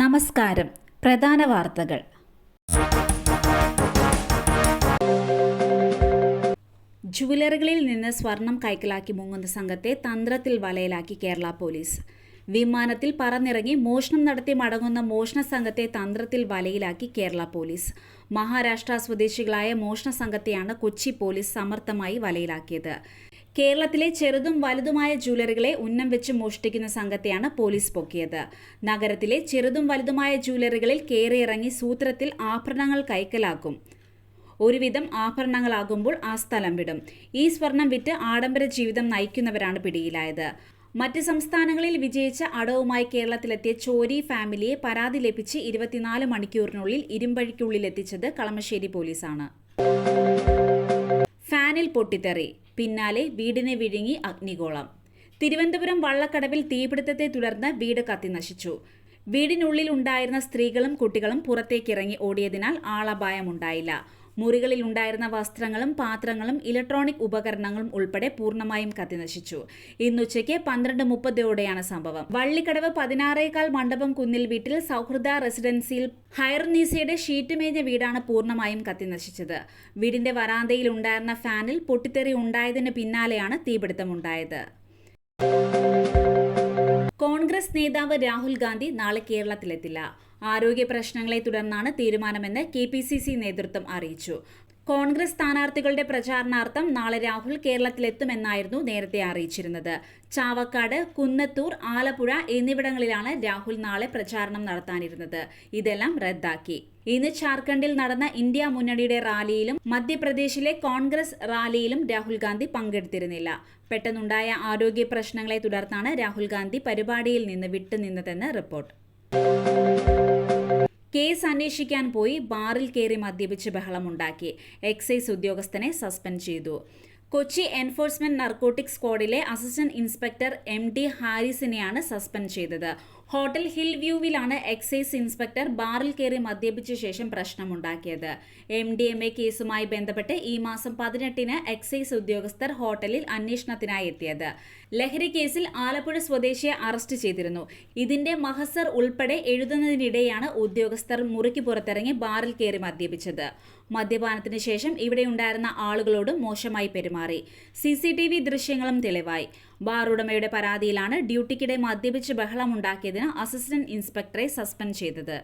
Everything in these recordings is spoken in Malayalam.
നമസ്കാരം. പ്രധാന വാർത്തകൾ. ജുവലറികളിൽ നിന്ന് സ്വർണം കൈക്കലാക്കി മുങ്ങുന്ന സംഘത്തെ തന്ത്രത്തിൽ വലയിലാക്കി കേരള പോലീസ്. വിമാനത്തിൽ പറന്നിറങ്ങി മോഷണം നടത്തി മടങ്ങുന്ന മോഷണ സംഘത്തെ തന്ത്രത്തിൽ വലയിലാക്കി കേരള പോലീസ്. മഹാരാഷ്ട്ര സ്വദേശികളായ മോഷണ സംഘത്തെയാണ് കൊച്ചി പോലീസ് സമർത്ഥമായി വലയിലാക്കിയത്. കേരളത്തിലെ ചെറുതും വലുതുമായ ജ്വല്ലറികളെ ഉന്നം വെച്ച് മോഷ്ടിക്കുന്ന സംഘത്തെയാണ് പോലീസ് പൊക്കിയത്. നഗരത്തിലെ ചെറുതും വലുതുമായ ജ്വല്ലറികളിൽ കയറിയിറങ്ങി സൂത്രത്തിൽ ആഭരണങ്ങൾ കൈക്കലാക്കും. ഒരുവിധം ആഭരണങ്ങളാകുമ്പോൾ ആ സ്ഥലം വിടും. ഈ സ്വർണം വിറ്റ് ആഡംബര ജീവിതം നയിക്കുന്നവരാണ് പിടിയിലായത്. മറ്റ് സംസ്ഥാനങ്ങളിൽ വിജയിച്ച അടവുമായി കേരളത്തിലെത്തിയ ചോരി ഫാമിലിയെ പരാതി ലഭിച്ച് ഇരുപത്തിനാല് മണിക്കൂറിനുള്ളിൽ ഇരുമ്പഴിക്കുള്ളിലെത്തിച്ചത് കളമശ്ശേരി പോലീസാണ്. പൊട്ടിത്തെറി. പിന്നാലെ വീടിനെ വിഴുങ്ങി അഗ്നിഗോളം. തിരുവനന്തപുരം വള്ളക്കടവിൽ തീപിടുത്തത്തെ തുടർന്ന് വീട് കത്തിനശിച്ചു വീടിനുള്ളിൽ ഉണ്ടായിരുന്ന സ്ത്രീകളും കുട്ടികളും പുറത്തേക്കിറങ്ങി ഓടിയതിനാൽ ആളപായമുണ്ടായില്ല. മുറികളിൽ ഉണ്ടായിരുന്ന വസ്ത്രങ്ങളും പാത്രങ്ങളും ഇലക്ട്രോണിക് ഉപകരണങ്ങളും ഉൾപ്പെടെ പൂർണമായും കത്തിനശിച്ചു. ഇന്നുച്ചയ്ക്ക് പന്ത്രണ്ട് മുപ്പതോടെയാണ് സംഭവം. വള്ളിക്കടവ് പതിനാറേകാൽ മണ്ഡപം കുന്നിൽ വീട്ടിൽ സൗഹൃദ റെസിഡൻസിയിൽ ഹയർനീസയുടെ ഷീറ്റ് മേഞ്ഞ വീടാണ് പൂർണമായും കത്തിനശിച്ചത്. വീടിന്റെ വരാന്തയിൽ ഉണ്ടായിരുന്ന ഫാനിൽ പൊട്ടിത്തെറി ഉണ്ടായതിന് പിന്നാലെയാണ് തീപിടുത്തമുണ്ടായത്. കോൺഗ്രസ് നേതാവ് രാഹുൽ ഗാന്ധി നാളെ കേരളത്തിലെത്തില്ല. ആരോഗ്യ പ്രശ്നങ്ങളെ തുടർന്നാണ് തീരുമാനമെന്ന് കെ പി സി സി നേതൃത്വം അറിയിച്ചു. കോൺഗ്രസ് സ്ഥാനാർത്ഥികളുടെ പ്രചാരണാർത്ഥം നാളെ രാഹുൽ കേരളത്തിലെത്തുമെന്നായിരുന്നു നേരത്തെ അറിയിച്ചിരുന്നത്. ചാവക്കാട് കുന്നത്തൂർ ആലപ്പുഴ എന്നിവിടങ്ങളിലാണ് രാഹുൽ നാളെ പ്രചാരണം നടത്താനിരുന്നത്. ഇതെല്ലാം റദ്ദാക്കി. ഇന്ന് ജാർഖണ്ഡിൽ നടന്ന ഇന്ത്യ മുന്നണിയുടെ റാലിയിലും മധ്യപ്രദേശിലെ കോൺഗ്രസ് റാലിയിലും രാഹുൽ ഗാന്ധി പങ്കെടുത്തിരുന്നില്ല. പെട്ടെന്നുണ്ടായ ആരോഗ്യ പ്രശ്നങ്ങളെ തുടർന്നാണ് രാഹുൽ ഗാന്ധി പരിപാടിയിൽ നിന്ന് വിട്ടുനിന്നതെന്ന് റിപ്പോർട്ട്. കേസ് അന്വേഷിക്കാൻ പോയി ബാറിൽ കയറി മദ്യപിച്ച് ബഹളമുണ്ടാക്കി. എക്സൈസ് ഉദ്യോഗസ്ഥനെ സസ്പെൻഡ് ചെയ്തു. കൊച്ചി എൻഫോഴ്സ്മെന്റ് നർക്കോട്ടിക് സ്ക്വാഡിലെ അസിസ്റ്റന്റ് ഇൻസ്പെക്ടർ എം ഡി ഹാരിസിനെയാണ് സസ്പെൻഡ് ചെയ്തത്. ഹോട്ടൽ ഹിൽ വ്യൂവിലാണ് എക്സൈസ് ഇൻസ്പെക്ടർ ബാറിൽ കയറി മദ്യപിച്ച ശേഷം പ്രശ്നമുണ്ടാക്കിയത്. എം ഡി എം എ കേസുമായി ബന്ധപ്പെട്ട് ഈ മാസം പതിനെട്ടിന് എക്സൈസ് ഉദ്യോഗസ്ഥർ ഹോട്ടലിൽ അന്വേഷണത്തിനായി എത്തിയത്. ലഹരി കേസിൽ ആലപ്പുഴ സ്വദേശിയെ അറസ്റ്റ് ചെയ്തിരുന്നു. ഇതിന്റെ മഹസർ ഉൾപ്പെടെ എഴുതുന്നതിനിടെയാണ് ഉദ്യോഗസ്ഥർ മുറിക്ക് പുറത്തിറങ്ങി ബാറിൽ കയറി മദ്യപിച്ചത്. മദ്യപാനത്തിന് ശേഷം ഇവിടെയുണ്ടായിരുന്ന ആളുകളോട് മോശമായി പെരുമാറി. സി ദൃശ്യങ്ങളും തെളിവായി. ബാർ ഉടമയുടെ പരാതിയിലാണ് ഡ്യൂട്ടിക്കിടെ മദ്യപിച്ച് ബഹളമുണ്ടാക്കിയതിന് അസിസ്റ്റന്റ് ഇൻസ്പെക്ടറെ സസ്പെൻഡ് ചെയ്തത്.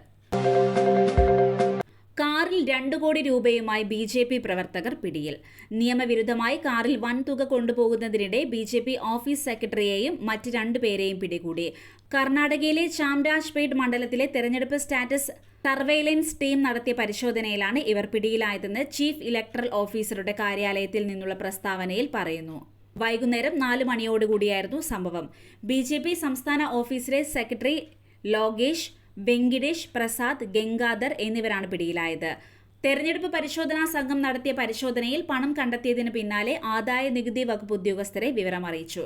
കാറിൽ രണ്ടു കോടി രൂപയുമായി ബി ജെ പി പ്രവർത്തകർ പിടിയിൽ. നിയമവിരുദ്ധമായി കാറിൽ വൻ തുക കൊണ്ടുപോകുന്നതിനിടെ ബി ജെ പി ഓഫീസ് സെക്രട്ടറിയെയും മറ്റ് രണ്ടുപേരെയും പിടികൂടി. കർണാടകയിലെ ചാംരാജ്പേട്ട് മണ്ഡലത്തിലെ തെരഞ്ഞെടുപ്പ് സ്റ്റാറ്റസ് സർവൈലൻസ് ടീം നടത്തിയ പരിശോധനയിലാണ് ഇവർ പിടിയിലായതെന്ന് ചീഫ് ഇലക്ടറൽ ഓഫീസറുടെ കാര്യാലയത്തിൽ നിന്നുള്ള പ്രസ്താവനയിൽ പറയുന്നു. വൈകുന്നേരം നാല് മണിയോടുകൂടിയായിരുന്നു സംഭവം. ബി ജെ പി സംസ്ഥാന ഓഫീസിലെ സെക്രട്ടറി ലോകേഷ് വെങ്കിടേഷ് പ്രസാദ് ഗംഗാധർ എന്നിവരാണ് പിടിയിലായത്. തെരഞ്ഞെടുപ്പ് പരിശോധനാ സംഘം നടത്തിയ പരിശോധനയിൽ പണം കണ്ടെത്തിയതിന് പിന്നാലെ ആദായ നികുതി വകുപ്പ് ഉദ്യോഗസ്ഥരെ വിവരം അറിയിച്ചു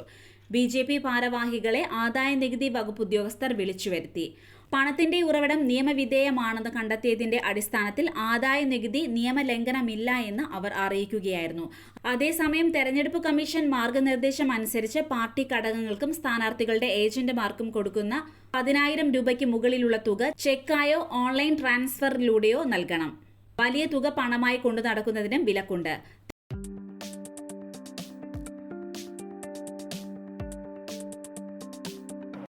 ബി ജെ പി ഭാരവാഹികളെ ആദായ നികുതി വകുപ്പ് ഉദ്യോഗസ്ഥർ വിളിച്ചു വരുത്തി പണത്തിന്റെ ഉറവിടം നിയമവിധേയമാണെന്ന് കണ്ടെത്തിയതിന്റെ അടിസ്ഥാനത്തിൽ ആദായ നികുതി നിയമലംഘനമില്ല എന്ന് അവർ അറിയിക്കുകയായിരുന്നു. അതേസമയം തെരഞ്ഞെടുപ്പ് കമ്മീഷൻ മാർഗനിർദ്ദേശം അനുസരിച്ച് പാർട്ടി ഘടകങ്ങൾക്കും സ്ഥാനാർത്ഥികളുടെ ഏജന്റുമാർക്കും കൊടുക്കുന്ന പതിനായിരം രൂപയ്ക്ക് മുകളിലുള്ള തുക ചെക്കായോ ഓൺലൈൻ ട്രാൻസ്ഫറിലൂടെയോ നൽകണം. വലിയ തുക പണമായി കൊണ്ടു നടക്കുന്നതിനും വിലക്കുണ്ട്.